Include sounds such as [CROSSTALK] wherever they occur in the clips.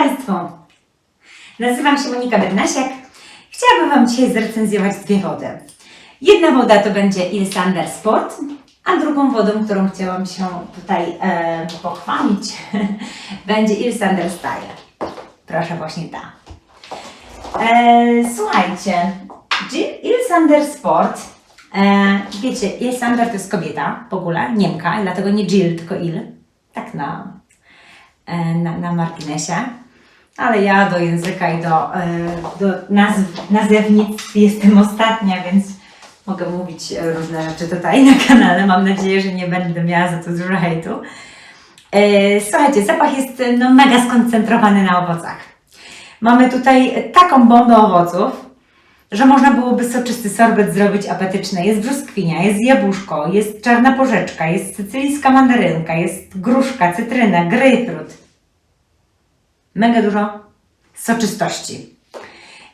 Państwu! Nazywam się Monika Bednasiak. Chciałabym Wam dzisiaj zrecenzjować dwie wody. Jedna woda to będzie Ilsander Sport, a drugą wodą, którą chciałam się tutaj e, pochwalić, [LAUGHS] będzie Ilsander Style. Proszę, właśnie ta. E, słuchajcie, Jill Ilsander Sport, e, wiecie, Ilsander to jest kobieta w ogóle, Niemka, dlatego nie Jill, tylko Il. Tak na, e, na, na marginesie. Ale ja do języka i do, e, do nazw, nazewnictw jestem ostatnia, więc mogę mówić e, różne rzeczy tutaj na kanale. Mam nadzieję, że nie będę miała za to dużo hejtu. E, Słuchajcie, zapach jest no, mega skoncentrowany na owocach. Mamy tutaj taką bombę owoców, że można byłoby soczysty sorbet zrobić apetyczny. Jest brzoskwinia, jest jabłuszko, jest czarna porzeczka, jest sycylijska mandarynka, jest gruszka, cytryna, grejpfrut. Mega dużo soczystości.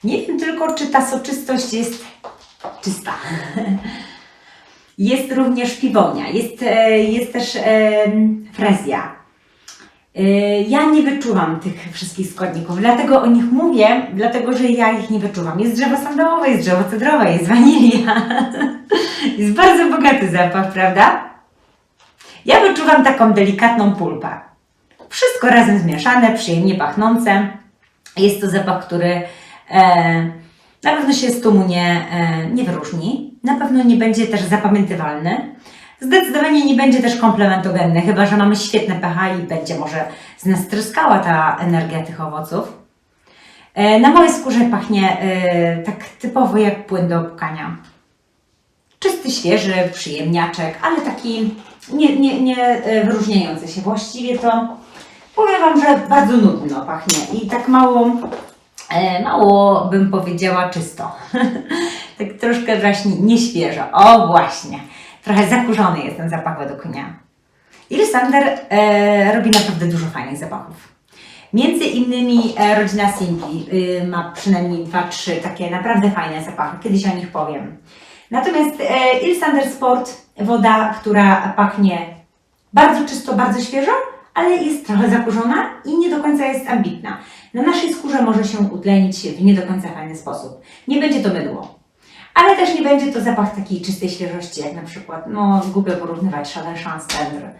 Nie wiem tylko, czy ta soczystość jest czysta. Jest również piwonia, jest, e, jest też e, frezja. E, Ja nie wyczuwam tych wszystkich składników, dlatego o nich mówię, dlatego że ja ich nie wyczuwam. Jest drzewo sandałowe, jest drzewo cedrowe, jest wanilia. [LAUGHS] Jest bardzo bogaty zapach, prawda? Ja wyczuwam taką delikatną pulpę. Wszystko razem zmieszane, przyjemnie pachnące. Jest to zapach, który e, na pewno się z tłumu nie, e, nie wyróżni. Na pewno nie będzie też zapamiętywalny. Zdecydowanie nie będzie też komplementogenny, chyba że mamy świetne pH i będzie może z nas tryskała ta energia tych owoców. E, na mojej skórze pachnie tak typowo jak płyn do pukania. Czysty, świeży, przyjemniaczek, ale taki nie, nie, nie wyróżniający się. Właściwie to powiem Wam, że bardzo nudno pachnie i tak mało, e, mało bym powiedziała czysto. [LAUGHS] tak troszkę właśnie nieświeżo. O właśnie, trochę zakurzony jest ten zapach według mnie. E, robi naprawdę dużo fajnych zapachów. Między innymi e, rodzina Simpli y, ma przynajmniej dwa, trzy takie naprawdę fajne zapachy. Kiedyś o nich powiem. Natomiast e, Sport, woda, która pachnie bardzo czysto, bardzo świeżo, ale jest trochę zakurzona i nie do końca jest ambitna. Na naszej skórze może się utlenić w nie do końca fajny sposób. Nie będzie to mydło. Ale też nie będzie to zapach takiej czystej świeżości, jak na przykład, no głupio porównywać Chanel Chanstendre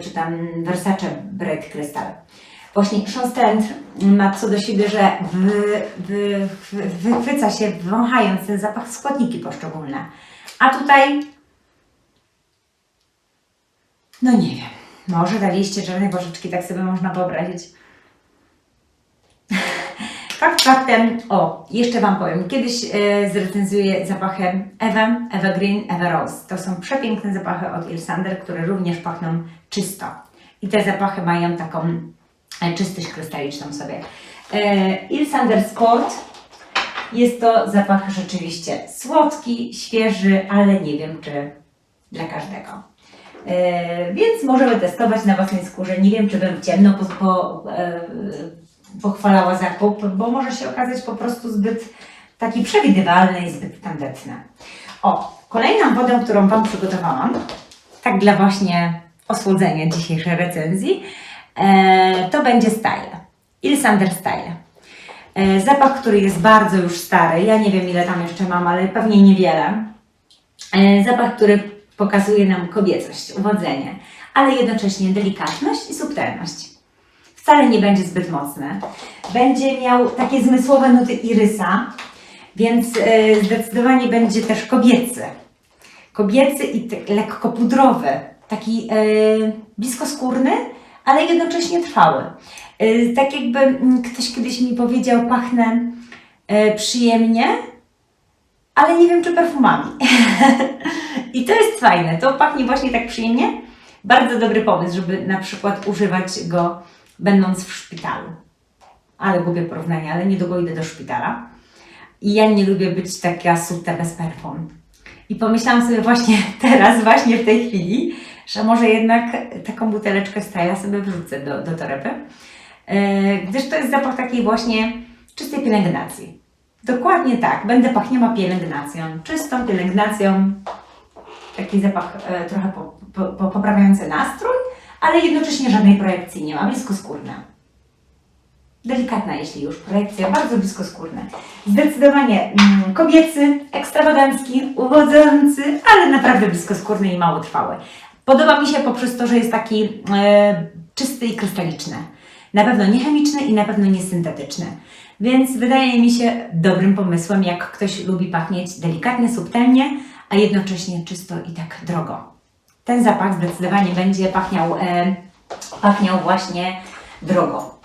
czy tam Versace Bright Crystal. Właśnie Chanstendre ma co do siebie, że wy, wy, wy, wychwyca się wąchając ten zapach składniki poszczególne. A tutaj, no nie wiem, może daliście czarnej bożyczki, tak sobie można wyobrazić. [LAUGHS] Fakt faktem, o, jeszcze Wam powiem, kiedyś e, zrecenzuję zapachy Eva, Evergreen, Eva Rose. To są przepiękne zapachy od Ilsander, które również pachną czysto. I te zapachy mają taką e, czystość krystaliczną sobie. E, Ilsander Sport jest to zapach rzeczywiście słodki, świeży, ale nie wiem czy dla każdego. E, więc możemy testować na własnej skórze. Nie wiem, czy bym ciemno po, po, e, pochwalała zakup, bo może się okazać po prostu zbyt taki przewidywalny i zbyt tandetny. O, kolejną wodę, którą Wam przygotowałam, tak dla właśnie osłodzenia dzisiejszej recenzji, e, to będzie Style. Ilsander Style. Zapach, który jest bardzo już stary. Ja nie wiem, ile tam jeszcze mam, ale pewnie niewiele. Zapach, który pokazuje nam kobiecość, uwodzenie, ale jednocześnie delikatność i subtelność. Wcale nie będzie zbyt mocny. Będzie miał takie zmysłowe nuty irysa, więc e, zdecydowanie będzie też kobiecy. Kobiecy i lekko pudrowy, taki e, bliskoskórny, ale jednocześnie trwały. E, tak jakby mm, ktoś kiedyś mi powiedział, pachnę przyjemnie, ale nie wiem czy perfumami. [LAUGHS] I to jest fajne, to pachnie właśnie tak przyjemnie. Bardzo dobry pomysł, żeby na przykład używać go będąc w szpitalu. Ale gubię porównanie, ale niedługo idę do szpitala. I ja nie lubię być taka sutta bez perfum. I pomyślałam sobie właśnie [LAUGHS] teraz, właśnie w tej chwili, że może jednak taką buteleczkę Styla sobie wrzucę do, do. Yy, gdyż to jest zapach takiej właśnie czystej pielęgnacji. Dokładnie tak, będę pachniała pielęgnacją, czystą pielęgnacją, taki zapach e, trochę po, po, po, poprawiający nastrój, ale jednocześnie żadnej projekcji nie ma, blisko skórna. delikatna, jeśli już projekcja, bardzo bliskoskórne. Zdecydowanie mm, kobiecy, ekstrawagancki, uwodzący, ale naprawdę bliskoskórny i mało trwały. Podoba mi się poprzez to, że jest taki e, czysty i krystaliczny. Na pewno nie chemiczny i na pewno nie syntetyczny. Więc wydaje mi się dobrym pomysłem, jak ktoś lubi pachnieć delikatnie, subtelnie, a jednocześnie czysto i tak drogo. Ten zapach zdecydowanie będzie pachniał, e, pachniał właśnie drogo.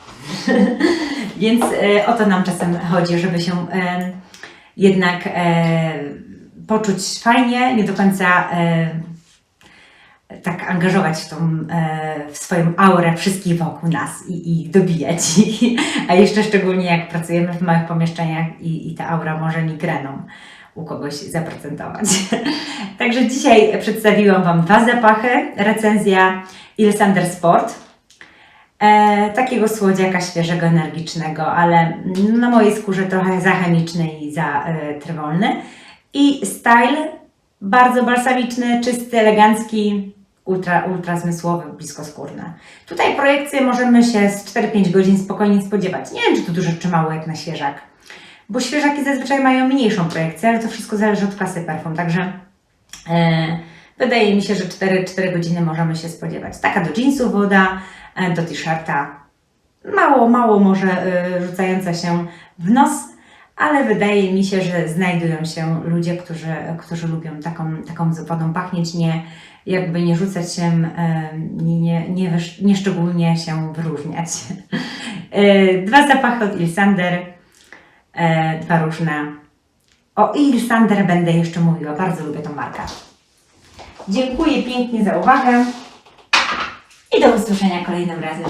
[LAUGHS] Więc e, o to nam czasem chodzi, żeby się e, jednak e, poczuć fajnie, nie do końca e, tak angażować w, tą, e, w swoją aurę wszystkich wokół nas i, i dobijać. [LAUGHS] A jeszcze szczególnie jak pracujemy w małych pomieszczeniach i, i ta aura może migreną u kogoś zaprocentować. [LAUGHS] Także dzisiaj przedstawiłam Wam dwa zapachy. Recenzja Ilsander Sport. E, takiego słodziaka świeżego, energicznego, ale na mojej skórze trochę za chemiczny i za e, trwolny. I style bardzo balsamiczny, czysty, elegancki, ultra, ultra zmysłowy, bliskoskórny. Tutaj projekcje możemy się z 4-5 godzin spokojnie spodziewać. Nie wiem, czy to dużo, czy mało jak na świeżak. Bo świeżaki zazwyczaj mają mniejszą projekcję, ale to wszystko zależy od klasy perfum. Także e, wydaje mi się, że 4-4 godziny możemy się spodziewać. Taka do jeansów woda, e, do t-shirta. Mało, mało może e, rzucająca się w nos, ale wydaje mi się, że znajdują się ludzie, którzy, którzy lubią taką, taką wodą pachnieć, nie jakby nie rzucać się, e, nie, nie, nie, szczególnie się wyróżniać. E, Dwa zapachy od Ilsander, dwa różne. O Ilsander będę jeszcze mówiła, bardzo lubię tą markę. Dziękuję pięknie za uwagę i do usłyszenia kolejnym razem.